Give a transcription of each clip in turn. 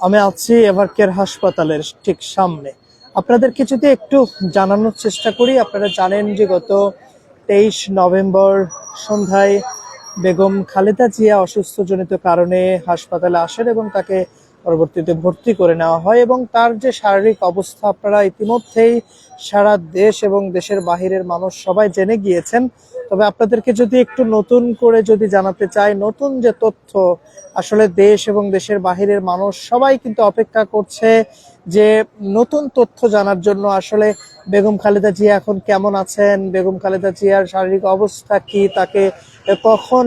আমি আছি এভারকেয়ার হাসপাতালের ঠিক সামনে। আপনাদের কিছুতে একটু জানানোর চেষ্টা করি। আপনারা জানেন যে গত তেইশ নভেম্বর সন্ধ্যায় বেগম খালেদা জিয়া অসুস্থজনিত কারণে হাসপাতালে আসেন এবং তাকে পরবর্তীতে ভর্তি করে নেওয়া হয় এবং তার যে শারীরিক অবস্থা আপনারা ইতিমধ্যেই সারা দেশ এবং দেশের বাহিরের মানুষ সবাই জেনে গিয়েছেন। তবে আপনাদেরকে যদি একটু নতুন করে যদি জানাতে চাই, নতুন যে তথ্য, আসলে দেশ এবং দেশের বাহিরের মানুষ সবাই কিন্তু অপেক্ষা করছে যে নতুন তথ্য জানার জন্য আসলে বেগম খালেদা জিয়া এখন কেমন আছেন, বেগম খালেদা জিয়ার শারীরিক অবস্থা কি, তাকে কখন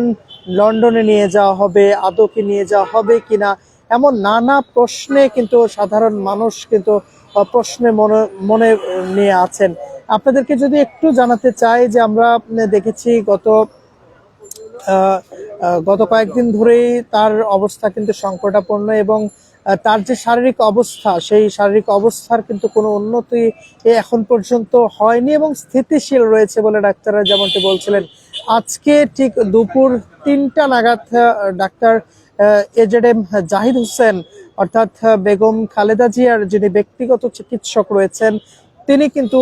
লন্ডনে নিয়ে যাওয়া হবে, আদৌ কি নিয়ে যাওয়া হবে কিনা এমন নানা প্রশ্নে কিন্তু সাধারণ মানুষ কিন্তু প্রশ্নে মনে মনে নিয়ে আছেন। আপনাদেরকে যদি একটু জানাতে চাই যে আমরা দেখেছি গত গত কয়েকদিন ধরেই তার অবস্থা কিন্তু সংকটাপন্ন এবং তার যে শারীরিক অবস্থা, সেই শারীরিক অবস্থার কিন্তু কোনো উন্নতি এখন পর্যন্ত হয়নি এবং স্থিতিশীল রয়েছে বলে ডাক্তাররা যেমনটি বলছিলেন। আজকে ঠিক দুপুর তিনটা নাগাদ doctor A Z M Zahid Hossain অর্থাৎ বেগম খালেদা জিয়ার যিনি ব্যক্তিগত চিকিৎসক রয়েছেন তিনি কিন্তু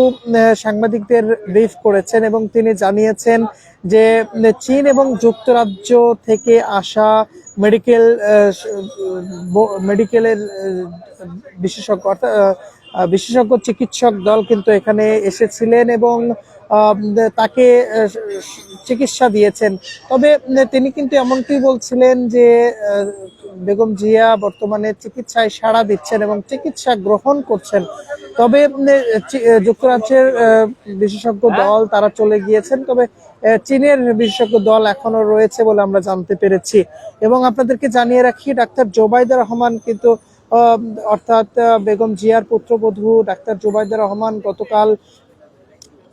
সাংবাদিকদের ব্রিফ করেছেন এবং তিনি জানিয়েছেন যে চীন এবং যুক্তরাজ্য থেকে আসা মেডিকেল মেডিকেলের বিশেষজ্ঞ অর্থাৎ বিশেষজ্ঞ চিকিৎসক দল কিন্তু এখানে এসেছিলেন এবং তাকে চিকিৎসা দিয়েছেন। তবে তিনি কিন্তু এমনটি বলছিলেন যে বেগম জিয়া বর্তমানে চিকিৎসায় সাড়া দিচ্ছেন এবং চিকিৎসা গ্রহণ করছেন। তবে যুক্তরাজ্যের বিশেষজ্ঞ দল তারা চলে গিয়েছেন তবে চীনের বিশেষজ্ঞ দল এখনও রয়েছে বলে আমরা জানতে পেরেছি। এবং আপনাদেরকে জানিয়ে রাখি ডাক্তার জোবাইদা রহমান কিন্তু অর্থাৎ বেগম জিয়ার পুত্রবধূ ডাক্তার জোবাইদা রহমান গতকাল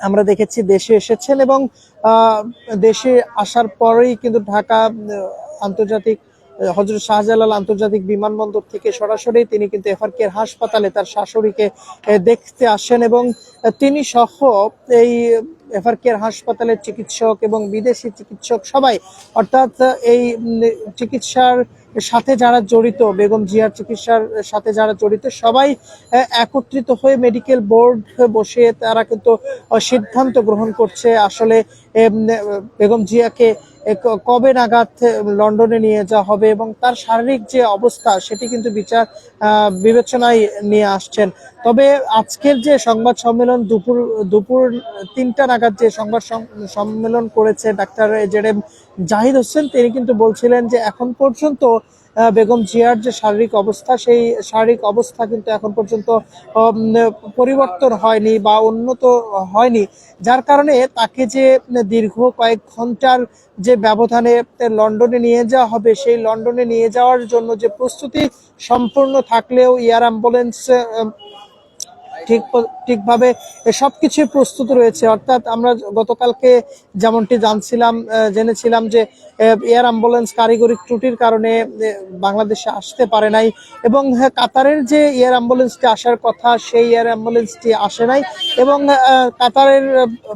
আমরা দেখেছি দেশে এসেছেন এবং দেশে আসার পরেই কিন্তু ঢাকা আন্তর্জাতিক হজরত শাহজালাল আন্তর্জাতিক বিমানবন্দর থেকে সরাসরি তিনি কিন্তু এফআরকের হাসপাতালে তার শাশুড়িকে দেখতে আসেন এবং তিনি সহ এই এফআরকের হাসপাতালের চিকিৎসক এবং বিদেশি চিকিৎসক সবাই, অর্থাৎ এই চিকিৎসার সাথে যারা জড়িত, বেগম জিয়ার চিকিৎসার সাথে যারা জড়িত, সবাই একত্রিত হয়ে মেডিকেল বোর্ড বসে তারা কিন্তু সিদ্ধান্ত গ্রহণ করছে। আসলে বেগম জিয়াকে কবে নাগাদ লন্ডনে নিয়ে যাওয়া হবে এবং তার শারীরিক যে অবস্থা সেটি কিন্তু বিচার বিবেচনায় নিয়ে আসছেন। তবে আজকের যে সংবাদ সম্মেলন দুপুর দুপুর তিনটা নাগাদ যে সংবাদ সম্মেলন করেছে ডাক্তার জেরেম জাহিদ হোসেন, তিনি কিন্তু বলছিলেন যে এখন পর্যন্ত বেগম জিয়ার যে শারীরিক অবস্থা, সেই শারীরিক অবস্থা কিন্তু এখন পর্যন্ত পরিবর্তন হয়নি বা উন্নত হয়নি। যার কারণে তাকে যে দীর্ঘ কয়েক ঘণ্টার যে ব্যবধানে লন্ডনে নিয়ে যাওয়া হবে, সেই লন্ডনে নিয়ে যাওয়ার জন্য যে প্রস্তুতি সম্পূর্ণ থাকলেও, এয়ার অ্যাম্বুলেন্স ঠিক ঠিকভাবে সব কিছুই প্রস্তুত রয়েছে। অর্থাৎ আমরা গতকালকে যেমনটি জানছিলাম জেনেছিলাম যে এয়ার অ্যাম্বুলেন্স কারিগরি ত্রুটির কারণে বাংলাদেশে আসতে পারে নাই এবং কাতারের যে এয়ার অ্যাম্বুলেন্সটি আসার কথা, সেই এয়ার অ্যাম্বুলেন্সটি আসে নাই এবং কাতারের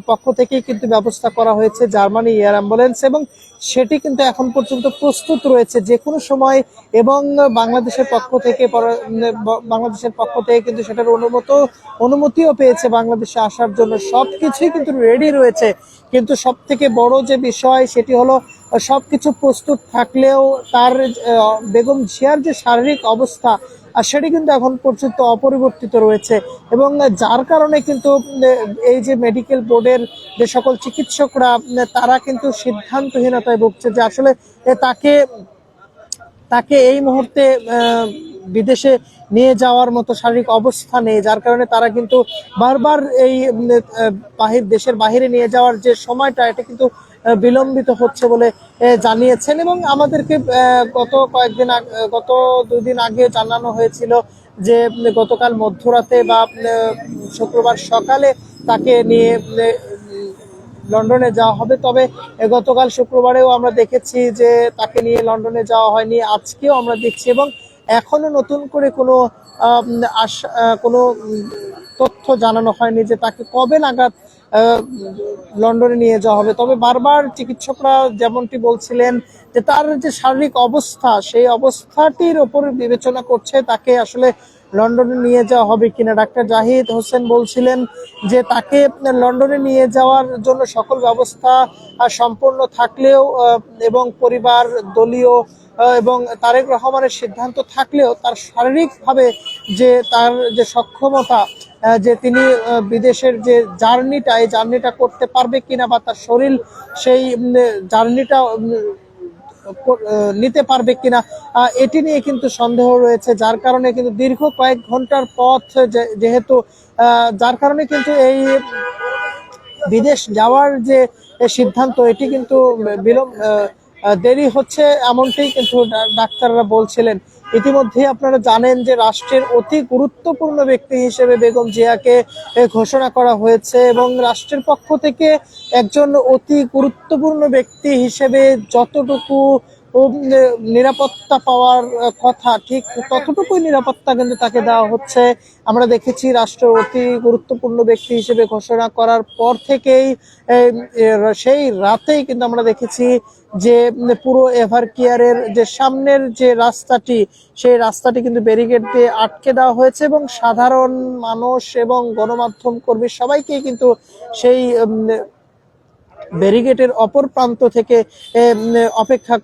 পক্ষ থেকেই কিন্তু ব্যবস্থা করা হয়েছে জার্মানি এয়ার অ্যাম্বুলেন্স এবং সেটি কিন্তু এখন পর্যন্ত প্রস্তুত রয়েছে যে কোনো সময় এবং বাংলাদেশের পক্ষ থেকে বাংলাদেশের পক্ষ থেকে কিন্তু সেটার অনুমত অনুমতিও পেয়েছে বাংলাদেশে আসার জন্য। সবকিছুই কিন্তু রেডি রয়েছে। কিন্তু সব থেকে বড় যে বিষয় সেটি হলো আহ, সবকিছু প্রস্তুত থাকলেও তার বেগম জিয়ার যে শারীরিক অবস্থা সেটি কিন্তু এখন পর্যন্ত অপরিবর্তিত রয়েছে। এবং যার কারণে কিন্তু এই যে মেডিকেল বোর্ডের যে সকল চিকিৎসকরা তারা কিন্তু সিদ্ধান্তহীনতায় ভুগছে যে আসলে তাকে তাকে এই মুহূর্তে বিদেশে নিয়ে যাওয়ার মতো শারীরিক অবস্থা নেই, যার কারণে তারা কিন্তু বারবার এই বাহির, দেশের বাহিরে নিয়ে যাওয়ার যে সময়টা, এটা কিন্তু বিলম্বিত হচ্ছে বলে জানিয়েছেন। এবং আমাদেরকে গত কয়েকদিন গত দুই দিন আগে জানানো হয়েছিল যে গতকাল মধ্যরাতে বা শুক্রবার সকালে তাকে নিয়ে লন্ডনে যাওয়া হবে। তবে গতকাল শুক্রবারেও আমরা দেখেছি যে তাকে নিয়ে লন্ডনে যাওয়া হয়নি। আজকেও আমরা দেখছি এবং এখনও নতুন করে কোনো আশ- কোনো তথ্য জানানো হয়নি যে তাকে কবে নাগাদ লন্ডনে নিয়ে যাওয়া হবে। তবে বারবার চিকিৎসকরা যেমনটি বলছিলেন যে তার যে শারীরিক অবস্থা, সেই অবস্থাটির ওপর বিবেচনা করছে তাকে আসলে লন্ডনে নিয়ে যাওয়া হবে কিনা। ডাক্তার জাহিদ হোসেন বলছিলেন যে তাকে লন্ডনে নিয়ে যাওয়ার জন্য সকল ব্যবস্থা সম্পূর্ণ থাকলেও এবং পরিবার দলীয় এবং তারেক রহমানের সিদ্ধান্ত থাকলেও তার শারীরিকভাবে যে তার যে সক্ষমতা যে তিনি বিদেশের যে জার্নিটা, এই জার্নিটা করতে পারবে কিনা বা তার শরীর সেই জার্নিটা নিতে পারবে কিনা এটি নিয়ে কিন্তু সন্দেহ রয়েছে, যার কারণে কিন্তু দীর্ঘ কয়েক ঘণ্টার পথ যেহেতু যার কারণে কিন্তু এই বিদেশ যাওয়ার যে সিদ্ধান্ত, এটি কিন্তু বিলম্ব দেরি হচ্ছে এমনটাই কিন্তু ডাক্তাররা বলছিলেন। ইতিমধ্যে আপনারা জানেন যে রাষ্ট্রের অতি গুরুত্বপূর্ণ ব্যক্তি হিসেবে বেগম জিয়াকে ঘোষণা করা হয়েছে এবং রাষ্ট্রের পক্ষ থেকে একজন অতি গুরুত্বপূর্ণ ব্যক্তি হিসেবে যতটুকু নিরাপত্তা পাওয়ার কথা, ঠিক ততটুকুই নিরাপত্তা কিন্তু তাকে দেওয়া হচ্ছে। আমরা দেখেছি রাষ্ট্র অতি গুরুত্বপূর্ণ ব্যক্তি হিসেবে ঘোষণা করার পর থেকেই সেই রাতেই কিন্তু আমরা দেখেছি যে পুরো এভার কেয়ারের যে সামনের যে রাস্তাটি, সেই রাস্তাটি কিন্তু ব্যারিকেড দিয়ে আটকে দেওয়া হয়েছে এবং সাধারণ মানুষ এবং গণমাধ্যম কর্মী সবাইকেই কিন্তু সেই ব্যারিকেডের অপর প্রান্ত থেকে অপেক্ষা